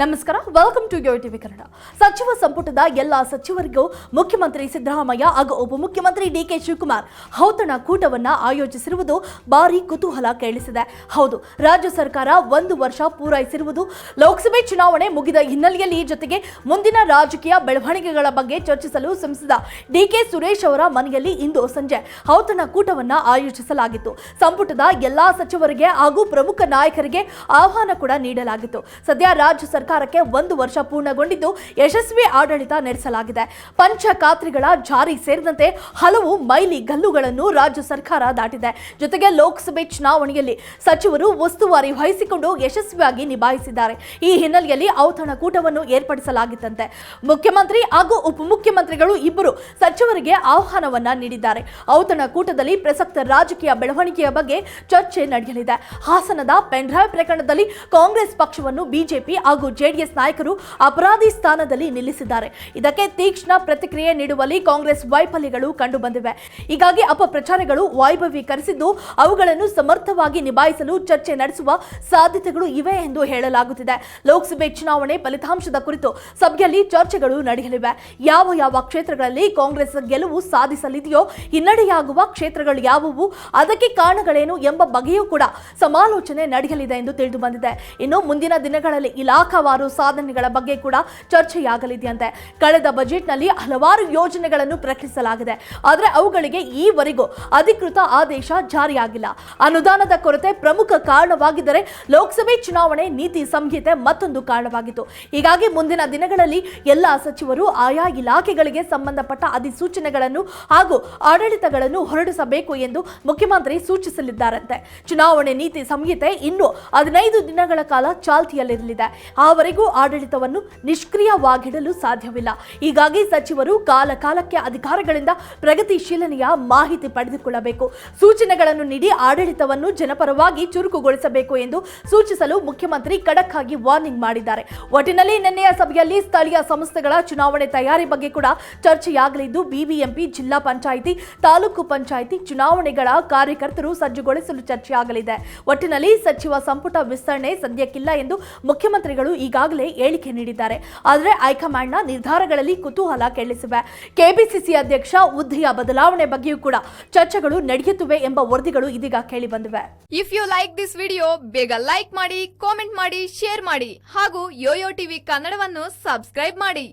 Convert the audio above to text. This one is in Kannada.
ನಮಸ್ಕಾರ welcome to Yo TV Kannada. ಸಚಿವ ಸಂಪುಟದ ಎಲ್ಲ ಸಚಿವರಿಗೂ ಮುಖ್ಯಮಂತ್ರಿ ಸಿದ್ದರಾಮಯ್ಯ ಹಾಗೂ ಉಪಮುಖ್ಯಮಂತ್ರಿ ಡಿಕೆ ಶಿವಕುಮಾರ್ ಔತಣ ಕೂಟವನ್ನು ಆಯೋಜಿಸಿರುವುದು ಭಾರಿ ಕುತೂಹಲ ಕೇಳಿಸಿದೆ. ಹೌದು, ರಾಜ್ಯ ಸರ್ಕಾರ ಒಂದು ವರ್ಷ ಪೂರೈಸಿರುವುದು ಲೋಕಸಭೆ ಚುನಾವಣೆ ಮುಗಿದ ಹಿನ್ನೆಲೆಯಲ್ಲಿ ಜೊತೆಗೆ ಮುಂದಿನ ರಾಜಕೀಯ ಬೆಳವಣಿಗೆಗಳ ಬಗ್ಗೆ ಚರ್ಚಿಸಲು ಸಂಸದ ಡಿಕೆ ಸುರೇಶ್ ಅವರ ಮನೆಯಲ್ಲಿ ಇಂದು ಸಂಜೆ ಔತಣ ಕೂಟವನ್ನು ಆಯೋಜಿಸಲಾಗಿತ್ತು. ಸಂಪುಟದ ಎಲ್ಲಾ ಸಚಿವರಿಗೆ ಹಾಗೂ ಪ್ರಮುಖ ನಾಯಕರಿಗೆ ಆಹ್ವಾನ ಕೂಡ ನೀಡಲಾಗಿತ್ತು. ಸದ್ಯ ರಾಜ್ಯ ಸರ್ಕಾರಕ್ಕೆ ಒಂದು ವರ್ಷ ಪೂರ್ಣಗೊಂಡಿದ್ದು ಯಶಸ್ವಿ ಆಡಳಿತ ನಡೆಸಲಾಗಿದೆ. ಪಂಚ ಖಾತ್ರಿಗಳ ಜಾರಿ ಸೇರಿದಂತೆ ಹಲವು ಮೈಲಿ ಗಲ್ಲುಗಳನ್ನು ರಾಜ್ಯ ಸರ್ಕಾರ ದಾಟಿದೆ. ಜೊತೆಗೆ ಲೋಕಸಭೆ ಚುನಾವಣೆಯಲ್ಲಿ ಸಚಿವರು ಉಸ್ತುವಾರಿ ವಹಿಸಿಕೊಂಡು ಯಶಸ್ವಿಯಾಗಿ ನಿಭಾಯಿಸಿದ್ದಾರೆ. ಈ ಹಿನ್ನೆಲೆಯಲ್ಲಿ ಔತಣಕೂಟವನ್ನು ಏರ್ಪಡಿಸಲಾಗಿತ್ತಂತೆ. ಮುಖ್ಯಮಂತ್ರಿ ಹಾಗೂ ಉಪಮುಖ್ಯಮಂತ್ರಿಗಳು ಇಬ್ಬರು ಸಚಿವರಿಗೆ ಆಹ್ವಾನವನ್ನ ನೀಡಿದ್ದಾರೆ. ಔತಣಕೂಟದಲ್ಲಿ ಪ್ರಸಕ್ತ ರಾಜಕೀಯ ಬೆಳವಣಿಗೆಯ ಬಗ್ಗೆ ಚರ್ಚೆ ನಡೆಯಲಿದೆ. ಹಾಸನದ ಪೆನ್ಡ್ರೈವ್ ಪ್ರಕರಣದಲ್ಲಿ ಕಾಂಗ್ರೆಸ್ ಪಕ್ಷವನ್ನು ಬಿಜೆಪಿ ಹಾಗೂ ಜೆಡಿಎಸ್ ನಾಯಕರು ಅಪರಾಧಿ ಸ್ಥಾನದಲ್ಲಿ ನಿಲ್ಲಿಸಿದ್ದಾರೆ. ಇದಕ್ಕೆ ತೀಕ್ಷ್ಣ ಪ್ರತಿಕ್ರಿಯೆ ನೀಡುವಲ್ಲಿ ಕಾಂಗ್ರೆಸ್ ವೈಫಲ್ಯಗಳು ಕಂಡುಬಂದಿವೆ. ಹೀಗಾಗಿ ಅಪಪ್ರಚಾರಗಳು ವೈಭವೀಕರಿಸಿದ್ದು ಅವುಗಳನ್ನು ಸಮರ್ಥವಾಗಿ ನಿಭಾಯಿಸಲು ಚರ್ಚೆ ನಡೆಸುವ ಸಾಧ್ಯತೆಗಳು ಇವೆ ಎಂದು ಹೇಳಲಾಗುತ್ತಿದೆ. ಲೋಕಸಭೆ ಚುನಾವಣೆ ಫಲಿತಾಂಶದ ಕುರಿತು ಸಭೆಯಲ್ಲಿ ಚರ್ಚೆಗಳು ನಡೆಯಲಿವೆ. ಯಾವ ಯಾವ ಕ್ಷೇತ್ರಗಳಲ್ಲಿ ಕಾಂಗ್ರೆಸ್ ಗೆಲುವು ಸಾಧಿಸಲಿದೆಯೋ ಹಿನ್ನಡೆಯಾಗುವ ಕ್ಷೇತ್ರಗಳು ಯಾವುವು, ಅದಕ್ಕೆ ಕಾರಣಗಳೇನು ಎಂಬ ಬಗೆಯೂ ಕೂಡ ಸಮಾಲೋಚನೆ ನಡೆಯಲಿದೆ ಎಂದು ತಿಳಿದು ಬಂದಿದೆ. ಇನ್ನು ಮುಂದಿನ ದಿನಗಳಲ್ಲಿ ಇಲಾಖಾವಾರು ಸಾಧನೆಗಳ ಬಗ್ಗೆ ಕೂಡ ಚರ್ಚೆಯಾಗಲಿದೆಯಂತೆ. ಕಳೆದ ಬಜೆಟ್ನಲ್ಲಿ ಹಲವಾರು ಯೋಜನೆಗಳನ್ನು ಪ್ರಕಟಿಸಲಾಗಿದೆ. ಆದರೆ ಅವುಗಳಿಗೆ ಈವರೆಗೂ ಅಧಿಕೃತ ಆದೇಶ ಜಾರಿಯಾಗಿಲ್ಲ. ಅನುದಾನದ ಕೊರತೆ ಪ್ರಮುಖ ಕಾರಣವಾಗಿದ್ದರೆ ಲೋಕಸಭೆ ಚುನಾವಣೆ ನೀತಿ ಸಂಹಿತೆ ಮತ್ತೊಂದು ಕಾರಣವಾಗಿತ್ತು. ಹೀಗಾಗಿ ಮುಂದಿನ ದಿನಗಳಲ್ಲಿ ಎಲ್ಲ ಸಚಿವರು ಆಯಾ ಇಲಾಖೆಗಳಿಗೆ ಸಂಬಂಧಪಟ್ಟ ಅಧಿಸೂಚನೆಗಳನ್ನು ಹಾಗೂ ಆಡಳಿತಗಳನ್ನು ಹೊರಡಿಸಬೇಕು ಎಂದು ಮುಖ್ಯಮಂತ್ರಿ ಸೂಚಿಸಲಿದ್ದಾರಂತೆ. ಚುನಾವಣೆ ನೀತಿ ಸಂಹಿತೆ ಇನ್ನು ಹದಿನೈದು ದಿನಗಳ ಕಾಲ ಚಾಲ್ತಿಯಲ್ಲಿರಲಿದೆ. ಆವರೆಗೂ ಆಡಳಿತವನ್ನು ನಿಷ್ಕ್ರಿಯವಾಗಿಡಲು ಸಾಧ್ಯವಿಲ್ಲ. ಹೀಗಾಗಿ ಸಚಿವರು ಕಾಲ ಕಾಲಕ್ಕೆ ಅಧಿಕಾರಿಗಳಿಂದ ಪ್ರಗತಿಶೀಲನೆಯ ಮಾಹಿತಿ ಪಡೆದುಕೊಳ್ಳಬೇಕು. ಸೂಚನೆಗಳನ್ನು ನೀಡಿ ಆಡಳಿತವನ್ನು ಜನಪರವಾಗಿ ಚುರುಕುಗೊಳಿಸಬೇಕು ಎಂದು ಸೂಚಿಸಲು ಮುಖ್ಯಮಂತ್ರಿ ಖಡಕ್ ಆಗಿ ವಾರ್ನಿಂಗ್ ಮಾಡಿದ್ದಾರೆ. ಒಟ್ಟಿನಲ್ಲಿ ನಿನ್ನೆಯ ಸಭೆಯಲ್ಲಿ ಸ್ಥಳೀಯ ಸಂಸ್ಥೆಗಳ ಚುನಾವಣೆ ತಯಾರಿ ಬಗ್ಗೆ ಕೂಡ ಚರ್ಚೆಯಾಗಲಿದ್ದು, ಬಿಬಿಎಂಪಿ, ಜಿಲ್ಲಾ ಪಂಚಾಯಿತಿ, ತಾಲೂಕು ಪಂಚಾಯಿತಿ ಚುನಾವಣೆಗಳ ಕಾರ್ಯಕರ್ತರು ಸಜ್ಜುಗೊಳಿಸಲು ಚರ್ಚೆಯಾಗಲಿದೆ. ಒಟ್ಟಿನಲ್ಲಿ ಸಚಿವ ಸಂಪುಟ ವಿಸ್ತರಣೆ ಸದ್ಯಕ್ಕಿಲ್ಲ ಎಂದು ಮುಖ್ಯಮಂತ್ರಿಗಳು ಈಗಾಗಲೇ ಹೇಳಿಕೆ ನೀಡಿದ್ದಾರೆ. ಆದರೆ ಹೈಕಮಾಂಡ್ನ ನಿರ್ಧಾರಗಳಲ್ಲಿ ಕುತೂಹಲ ಕೇಳಿಸಿವೆ ಕೆಪಿಸಿಸಿ ಅಧ್ಯಕ್ಷ ಹುದ್ದೆಯ ಬದಲಾವಣೆ ಬಗ್ಗೆಯೂ ಕೂಡ ಚರ್ಚೆಗಳು ನಡೆಯುತ್ತಿವೆ ಎಂಬ ವರದಿಗಳು ಇದೀಗ ಕೇಳಿಬಂದಿವೆ if you like this video ಬೇಗ ಲೈಕ್ ಮಾಡಿ ಕಾಮೆಂಟ್ ಮಾಡಿ ಶೇರ್ ಮಾಡಿ ಹಾಗೂ ಯೋಯೋ ಟಿವಿ ಕನ್ನಡವನ್ನು ಸಬ್ಸ್ಕ್ರೈಬ್ ಮಾಡಿ.